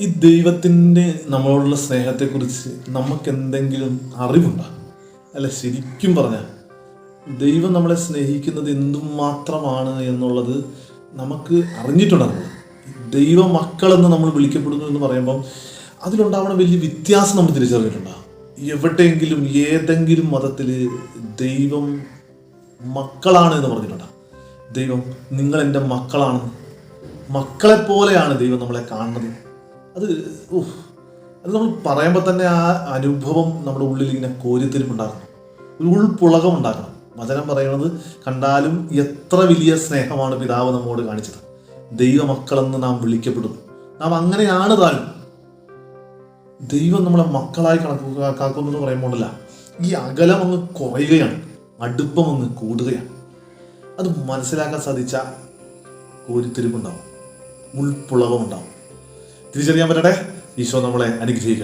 ഈ ദൈവത്തിന്റെ നമ്മളോടുള്ള സ്നേഹത്തെക്കുറിച്ച് നമുക്ക് എന്തെങ്കിലും അറിവുണ്ടോ? അല്ല ശരിക്കും പറഞ്ഞാൽ ദൈവം നമ്മളെ സ്നേഹിക്കുന്നത് എന്തുമാത്രമാണ് എന്നുള്ളത് നമുക്ക് അറിഞ്ഞിട്ടുണ്ടാകുന്നത് ദൈവ മക്കളെന്ന് നമ്മൾ വിളിക്കപ്പെടുന്നു എന്ന് പറയുമ്പം അതിലുണ്ടാവണ വലിയ വ്യത്യാസം നമ്മൾ തിരിച്ചറിഞ്ഞിട്ടുണ്ടോ? എവിടെയെങ്കിലും ഏതെങ്കിലും മതത്തിൽ ദൈവം മക്കളാണ് എന്ന് പറഞ്ഞിട്ടുണ്ടോ? ദൈവം നിങ്ങൾ എന്റെ മക്കളാണ് മക്കളെ പോലെയാണ് ദൈവം നമ്മളെ കാണുന്നത്? അത് ഉഫ്, അത് നമ്മൾ പറയുമ്പോൾ തന്നെ ആ അനുഭവം നമ്മുടെ ഉള്ളിൽ ഇങ്ങനെ കോരിത്തിരിപ്പുണ്ടാക്കണം ഒരു ഉൾപ്പുളകം ഉണ്ടാക്കണം. വചനം പറയുന്നത് കണ്ടാലും എത്ര വലിയ സ്നേഹമാണ് പിതാവ് നമ്മോട് കാണിച്ചത്. ദൈവമക്കളെന്ന് നാം വിളിക്കപ്പെടുന്നു. നാം അങ്ങനെയാണ് താനും. ദൈവം നമ്മളെ മക്കളായി കണക്ക് കാക്കുന്നു എന്ന് പറയുമ്പോഴല്ല ഈ അകലം അങ്ങ് കുറയുകയാണ്. അടുപ്പം അങ്ങ് കൂടുകയാണ്. അത് മനസ്സിലാക്കാൻ സാധിച്ച കോരിത്തിരിപ്പുണ്ടാവും ഉൾപ്പുളകം ഉണ്ടാവും. തിരിച്ചറിയാൻ പറ്റട്ടെ? ഈശോ നമ്മളെ അനുഗ്രഹിക്കട്ടെ.